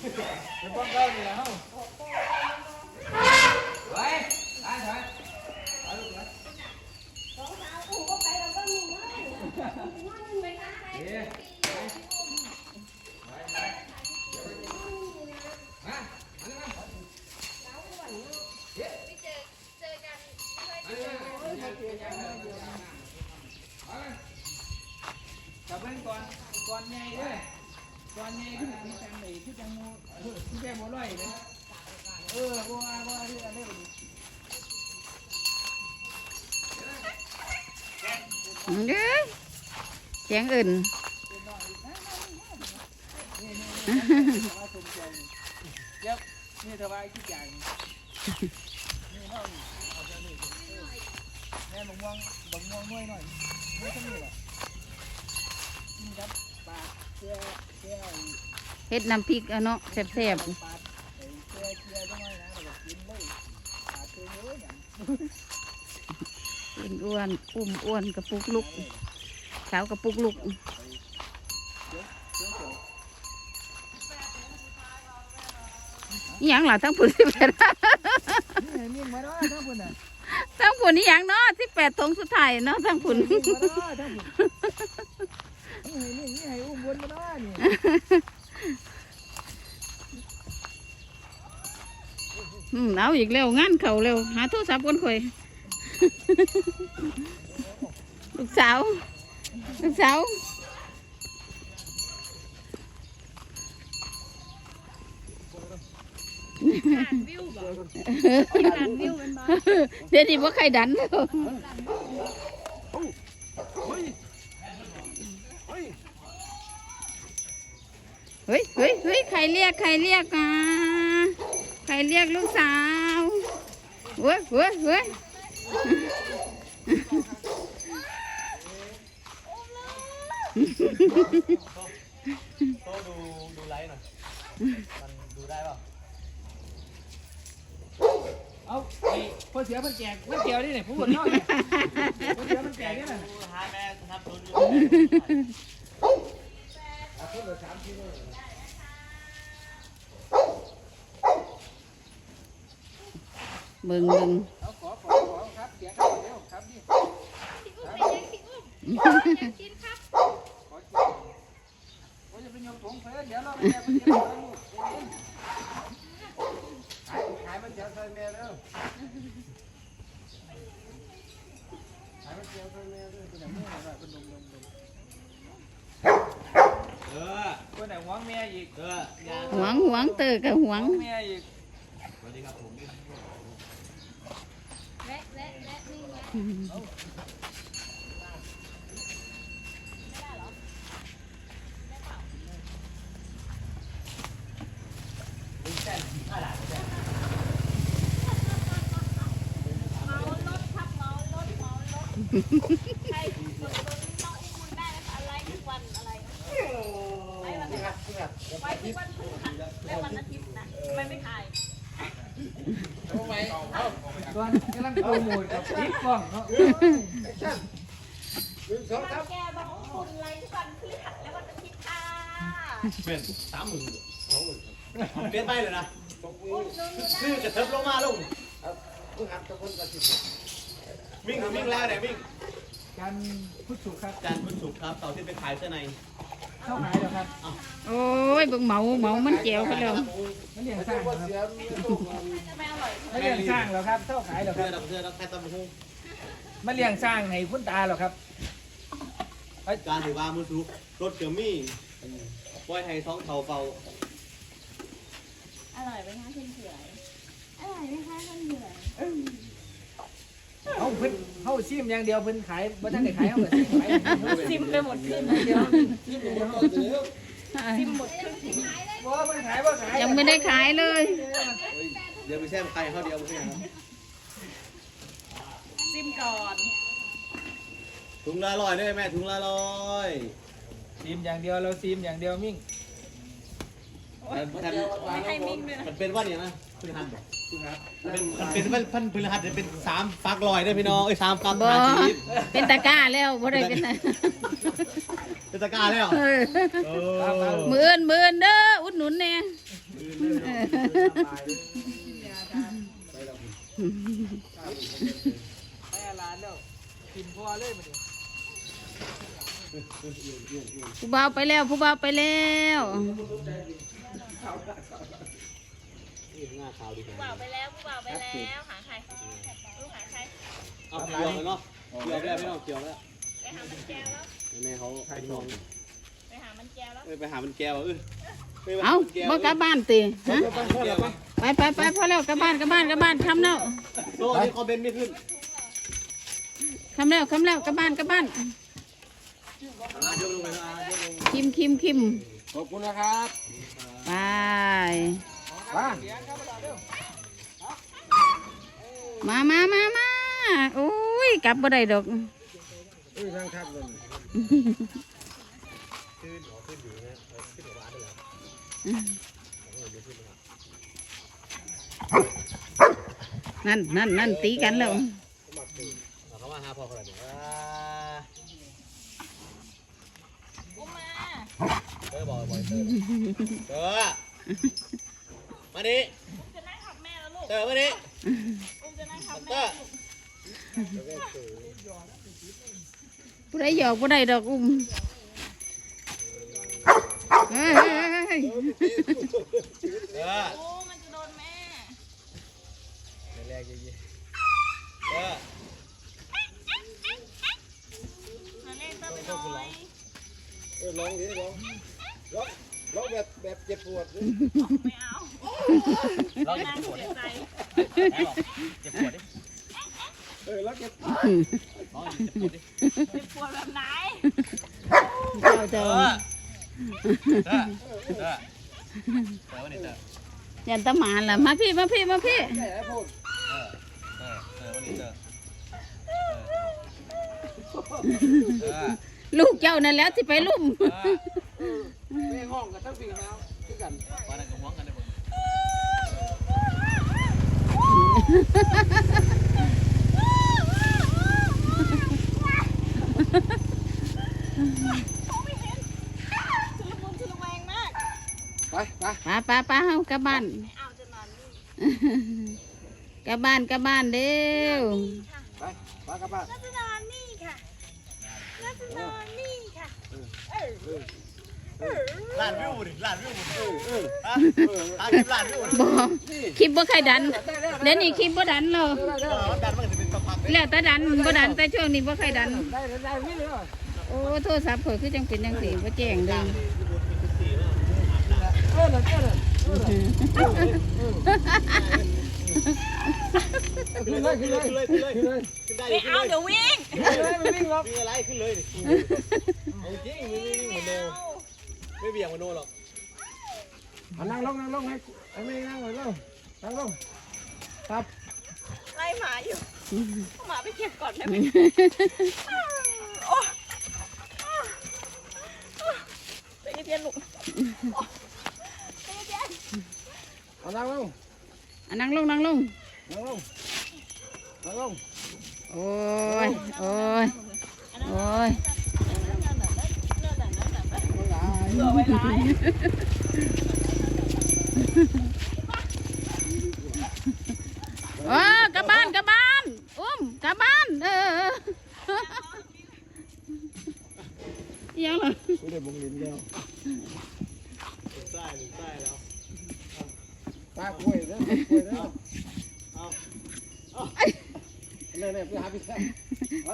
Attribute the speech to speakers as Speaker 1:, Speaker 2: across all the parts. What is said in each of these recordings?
Speaker 1: เป็นป้องเก้านี่แหละเฮ้าไว้ได้ถอยเอาลู กนะเอ๊ะไปไปไปมาอันนี้มา
Speaker 2: ไม่เจอเจอกันไม่ค่อย
Speaker 1: อัน
Speaker 2: ได้
Speaker 1: นี้
Speaker 2: เจอ
Speaker 1: มาเอาไปจับเพิ่นก่อนก่อนใหญ่เด้อก่อนใหญ่ขึ้นที่จังไหนที่จังโมที่แก่โมร้อยเลยเออบัวบัวที่อันนี้
Speaker 3: เด้อเสียงอื่น
Speaker 1: เดี๋ยวนี่เธอว่าขี้ใหญ่นี่น้องเอาเดี๋ยวนี้แม่บังม่วงบังม่วงน้อยหน่อยไม่ต้องนี่หรอกนี่ครับ ปลาเชื่อเชื่อ
Speaker 3: เฮ็ดน้ำพริกเอาเนาะแซ่บ
Speaker 1: ปลาไอ้เชื่อเชื่อจังไงนะเรากินเลยปลาเชื่อเยอะอย่าง
Speaker 3: ๆกินอ้วนอุ้มอ้วนกระปุกลุกสาวกระปุกลุก
Speaker 1: เชื่อเชื่อ
Speaker 3: อีหยังล่ะทั้งผุนสิบแปด
Speaker 1: นี่มีมาด้วยทั้งคนน่ะ
Speaker 3: ทั้งผุนอีหยังเนาะที่แปดทงสุดท้ายเนาะทั้งผุน
Speaker 1: มีมาด้วยทั้งคนนี่นี่นี่ให้อุ้ม บนมาด้วยนี่
Speaker 3: อืมเอาอีกแล้วงานเขาเร็วหาโทรศัพท์คนข่อย ลูกสาว ลูกสาว
Speaker 2: ผ่านวิวบ่ผ่านวิวเป็นบ่
Speaker 3: เดี๋ยวนี้ว่าใครดันแล้ว
Speaker 1: เฮ้ยเฮ้ย
Speaker 3: เฮ้ยใครเรียกใครเรียกอะใครเรียกลูกสาวเว้ยเว้ยเว้ย
Speaker 4: โตดูดูไลฟ์หน่อยมันดูได้ป่า
Speaker 1: เอาไอ้พอเสียมันแจกมันเกี่ยวนี่เนี่ยผู้บนนอกเนี่ยพอเสียมันแจกนี่น่ะ
Speaker 4: ดูฮาแม่ทับทุนอยู่
Speaker 1: อะคนละสามกิโล
Speaker 3: เบิ่งเบิ่ง
Speaker 1: เอาขอขอขอครับสียครับเร็วครับนี่
Speaker 2: พี่อุ้มเป็นยังพี่อุ้มอยากกินครับ
Speaker 1: ขอกินว่าจะเป็นยกถุงเพื่อนเดี๋ยวเราไปแจกคนเดียวเลยลูกขายขายมันเสียใส่แม่แล้วขายมันเสียใส่แม่ด้วยเป็นอย่างนี้หน่อย เป็นนมนมนม
Speaker 4: เออ
Speaker 1: คนไหนหวงแม่อีก
Speaker 4: เอออย่า
Speaker 3: หวงหวงเตอกับหวง
Speaker 1: แม่อีก
Speaker 4: สวัสดีครับผม
Speaker 2: แวะแวะแวะนี่ไงเมารถครับเมารถเมารถใช่คนคนน้องอุ้มคุณแม่อะไรทุกวันอะไรไปวันไหนไปทุกวันพฤหัสและวันอาทิตย์นะไม่ไม่ขาย
Speaker 1: ต อนกำลังโปรโมทกับติ๊กกล้องเนาะ
Speaker 2: วันแกบอกว่าคุณไรทุกวันพฤหัสและวันอาทิตย์ค่ะ
Speaker 4: เป็นสามหมื่นสองหมื่นเปลี่ยนไปเลยนะ
Speaker 2: อุ้มนู่นนู่น
Speaker 4: คือกระเทิบลงมาลงวิ่งวิ่งแล้วเนี่ยวิ่ง
Speaker 1: การพุทธสุขครับ
Speaker 4: จานทร์พุทธศุกร์ครับเสาร์อที่ไปขายเสื้อใน
Speaker 1: เข้าหายแล้วครับ
Speaker 3: โอ้ยเบิ่งเหมาเหมามันเจียวไปแล้ว
Speaker 1: มันเลี้ยงสร้างครับ
Speaker 2: ไม่อร่อย
Speaker 1: มันเลี้ยงสร้างแล้วครับเข้าขายแล้วค
Speaker 4: เสื้อ
Speaker 1: รับ
Speaker 4: ดับเสื้อดับแค่ตำหู
Speaker 1: มันเลี้ยงสร้างให้คุณตาแล้วครับ
Speaker 4: การถือว่ามุสุรถเกียวมี่ปล่อยให้ท้องเทาเฝ้า
Speaker 2: อร่อยไหมคะเพื่อนเผื่อยอร่อยไหมคะเพื่อนเผื่อย
Speaker 1: เขาเพิ่นเขาซิมอย่างเดียวเพิ่นขายบ่ทันได้ขายเขาก็ซิมขาย
Speaker 2: ซิมไปหมดขึ้น
Speaker 1: เดียว
Speaker 2: ซิมหมดขึ้น
Speaker 1: บ่เพิ่นขายบ่ขาย
Speaker 3: ยังไม่ได้ขายเลย
Speaker 4: เดี๋ยวไปแช่ใครเขาเดียวไม่ใช่ครับ
Speaker 2: ซิมก่อน
Speaker 4: ถุงละร้อยได้แม่ถุงละร้อย
Speaker 1: ซิมอย่างเดียวเราซิมอย่างเดียวมิ่ง
Speaker 4: แต่แต่
Speaker 2: ไม่ให้มิ้งด้วยนะ
Speaker 4: มันเป็นวันอย่างนะพฤหัสบอกมันเป็นมันเป็นวันพันพฤหัสจะเป็นสามฟักลอยได้พี่น้องเอ้ยสามฟัก
Speaker 3: บ่
Speaker 4: หาชีวิต
Speaker 3: เป็นตะกร้าแล้วบ่ได้เป็นตะ
Speaker 4: เป็นตะกร้าแล้ว
Speaker 3: เออ
Speaker 4: เออ
Speaker 3: มืออื่นมืออื่นเด้ออุดหนุนแน่ ผู้บ่าวไปแล้ว ผู้บ่าวไปแล้ว
Speaker 4: หน้าขาวดี
Speaker 2: ผู้บ่าวไปแล้วผู้บ่าวไปแล้วหาใครลูกหาใคร
Speaker 4: เอาเกี่ยวแล้วเนาะเกี่ยวแล้วไม่ต้องเกี่ยวแล้ว
Speaker 2: ไปหามันแก้วแล้ว
Speaker 4: แม่เขาเป็นน้อง
Speaker 2: ไปหามันแก้วแล้ว
Speaker 4: เอ้ยไปหามันแก้วเออ
Speaker 3: เอ้าบ่กลับบ้านติฮะ
Speaker 4: ต้องพ่อแล้วปะ
Speaker 3: ไปไปไปพอแล้วกลับบ้านกลับบ้านกลับบ้านคำแล้ว
Speaker 4: โซ่นี่คอมเมนต์ไม่ขึ้น
Speaker 3: คำแล้วคำแล้วกลับบ้านกลับบ้าน
Speaker 4: อะยกลงไปแล้วอะยกลง
Speaker 3: คิมคิมคิม
Speaker 1: ขอบคุณนะครับ
Speaker 3: ไป
Speaker 1: บ้าน
Speaker 3: มามามามาโอ้ยกลับบ่ได้ดอก
Speaker 1: เอ้ยทางทักเลย
Speaker 3: นั่นนั่นนั่นตีกันแล้ว
Speaker 4: เอาเขามาหาพ่อเขาเลยอ่า
Speaker 2: อุ้มมา
Speaker 4: เออบอกบ่อยเตอร์เตอร์มาดิ
Speaker 2: อุ้มจะนั่งขับแม่แล้วลูก
Speaker 4: เตอร์มาดิ
Speaker 2: อุ้มจะนั่งขับ
Speaker 4: เต
Speaker 2: แม่
Speaker 4: อร์
Speaker 3: ผู้ใดหยอกผู้ใดดอกอุ้ม เฮ้ยเฮ้ยเฮ้ย
Speaker 4: เตอร์
Speaker 2: โอ้มันจะโดนแม่
Speaker 4: แรกๆเยอะๆเตอร์
Speaker 2: มาเล่นเต้าไปหน่อย
Speaker 1: เออร้องดิร้องร้องร้องแบบแบบเจ็บปวดดิ
Speaker 2: ไม่เอา
Speaker 4: เรา
Speaker 2: นั่ง
Speaker 4: เจ็บปวด
Speaker 2: เสี
Speaker 4: ดิ
Speaker 2: ยใจ
Speaker 4: เจ็บปวดดิ
Speaker 1: เออร้องเจ็บ
Speaker 4: น้องเจ็บปวดดิ
Speaker 2: เจ็บปวดแบบไหน
Speaker 3: เจ้า
Speaker 4: เตอ
Speaker 3: เจ้า
Speaker 4: ร์ เตอเตอเตอวันนี้เตอ
Speaker 3: ยันตะหมานล่ะมาพี่มาพี่มาพี่
Speaker 1: แก่พูด
Speaker 4: เออเตอเตอวันนี้เตอเตอ
Speaker 3: ลูกเจ้านั่นแหล้วที่ไปลุ่ม
Speaker 4: เตอร์
Speaker 1: แม่ห้องกับทั้งปีแล้วคือกัน
Speaker 4: วันนั้นก็หวงกันได้บ่
Speaker 2: ชุลมุนชุลแวงมาก
Speaker 1: ไปไป
Speaker 3: ป้าป้าป้าเฮากลับบ้าน
Speaker 2: ไม่เอาจะนอนนี่
Speaker 3: กลับบ้านกลับบ้านเร็ว
Speaker 1: ไปไปกลับบ้าน
Speaker 2: น่าจะนอนนี่ค่ะน่าจะนอนนี่ค่ะเออเออ
Speaker 4: ล้านวิวดิล้านวิวดิ
Speaker 1: เออเออ
Speaker 4: ฮะตาคลิปล้านวิวดิ
Speaker 3: บ่คลิปบ่ใครดัน
Speaker 1: ได้แล้ว
Speaker 3: เดี๋ยวนี้คลิปบ่ดันหรอก
Speaker 1: ได้
Speaker 4: เอ
Speaker 1: แล้ว
Speaker 4: อดันมันก็จะเป็นปักๆเลย
Speaker 3: แล้วแต่ดันบ่ดันแต่ช่วงนี้บ่ใครดัน
Speaker 1: ได้แล้วได้ไม่เลย
Speaker 3: โอ้โทรศัพท์ข่อยคือจังเป็นจังซี่บ่แจ้งเด้อ
Speaker 1: เออเลย เออเลยเออเลยขึ้นเลยขึ้นเลย
Speaker 4: ขึ้นเลยขึ้นได้
Speaker 2: ไม่เอา
Speaker 4: เดี๋
Speaker 2: ยววิ่ง
Speaker 1: ขึ้นเลยไม่วิ่งหรอก
Speaker 4: วิ่งอะไรขึ้นเลยดิเอาจริงไม่วิ่งเหมือนโนไม่เบี่ยงเหมือนโนหรอก
Speaker 1: นั่งลงนั่งลงให้ให้ไม่นั่งเลยลงนั่งลงครับ
Speaker 2: ไล่หมาอยู่ หมาไปเก็บก่อนได้ไหมโอ้ใจเย็นๆลูก เอา
Speaker 1: นั่งลง
Speaker 3: อะนั่งลงนั่งลง
Speaker 1: นั่งลงนั่งลง
Speaker 3: โอ้ย โอ้ย โอ้ย
Speaker 2: เผื่อไว้ร้าย
Speaker 3: โอ้กลับบ้านกลับบ้านอุ้มกลับบ้านเอออิหยังเหรอ
Speaker 1: กูได้บุงลินแล้ว
Speaker 4: ใต้หรือใต้แล้ว
Speaker 1: ตาคุยแล้วยแล้ว
Speaker 4: เอา
Speaker 1: เนี่ยเนี่ยไปหาพี่แซ่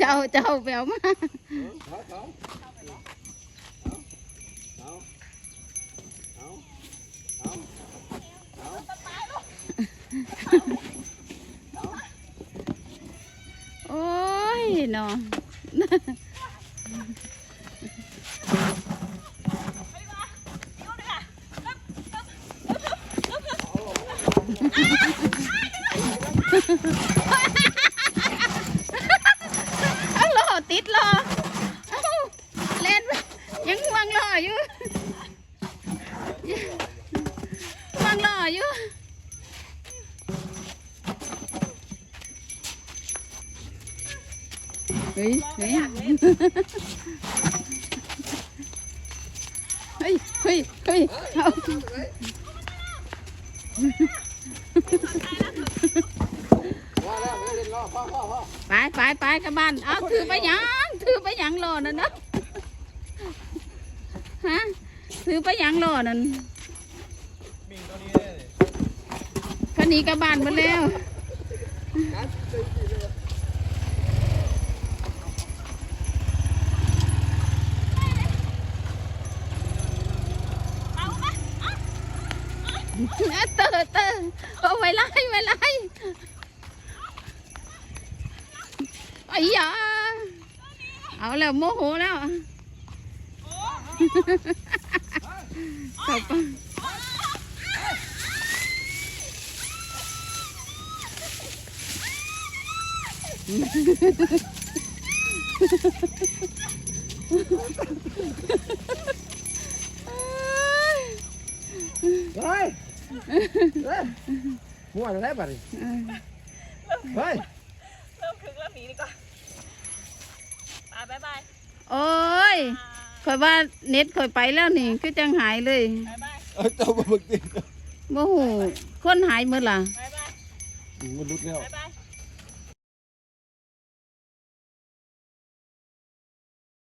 Speaker 3: เจ้าเจ้าแปลมา
Speaker 1: ขอขอ
Speaker 4: เอาเอาเอา
Speaker 3: โอ้ยเนาะ เอาล้อติดล้อเอ้าเล่นไปยังห่วงล้ออยู่ห่วงล้ออยู่ เฮ้ยเฮ้ยเฮ้ยเฮ้ยเอา
Speaker 1: ไป
Speaker 3: ไปไปกับบ้านเอาถือไปหยังถือไปหยังรอนั่นนะฮะถือไปหยังรอนั่น
Speaker 1: มิงตัวนี้เลย
Speaker 3: คันนี้กับบ้านมาแล้ว
Speaker 2: เอาไหม
Speaker 3: เตอเตอเอาไว้ไล่ไว้ไล่ไอ้ยา เอาแล้วโมโหแล้วเข้าไป
Speaker 1: เฮ้ยเฮ้ยมั่วอะไรบ้างเฮ้ย
Speaker 2: เริ่มถึงแล้วหนีดีกว่าไปบายบาย
Speaker 3: โอ้ยคอยว่าเน็ตคอยไปแล้วนี่ คือจังหายเลย
Speaker 2: บายบาย
Speaker 1: เออตัวบึกติ
Speaker 3: โมโหคนหายหมดล่ะ
Speaker 2: บายบาย
Speaker 1: มันรุดแล้ว
Speaker 2: บายบาย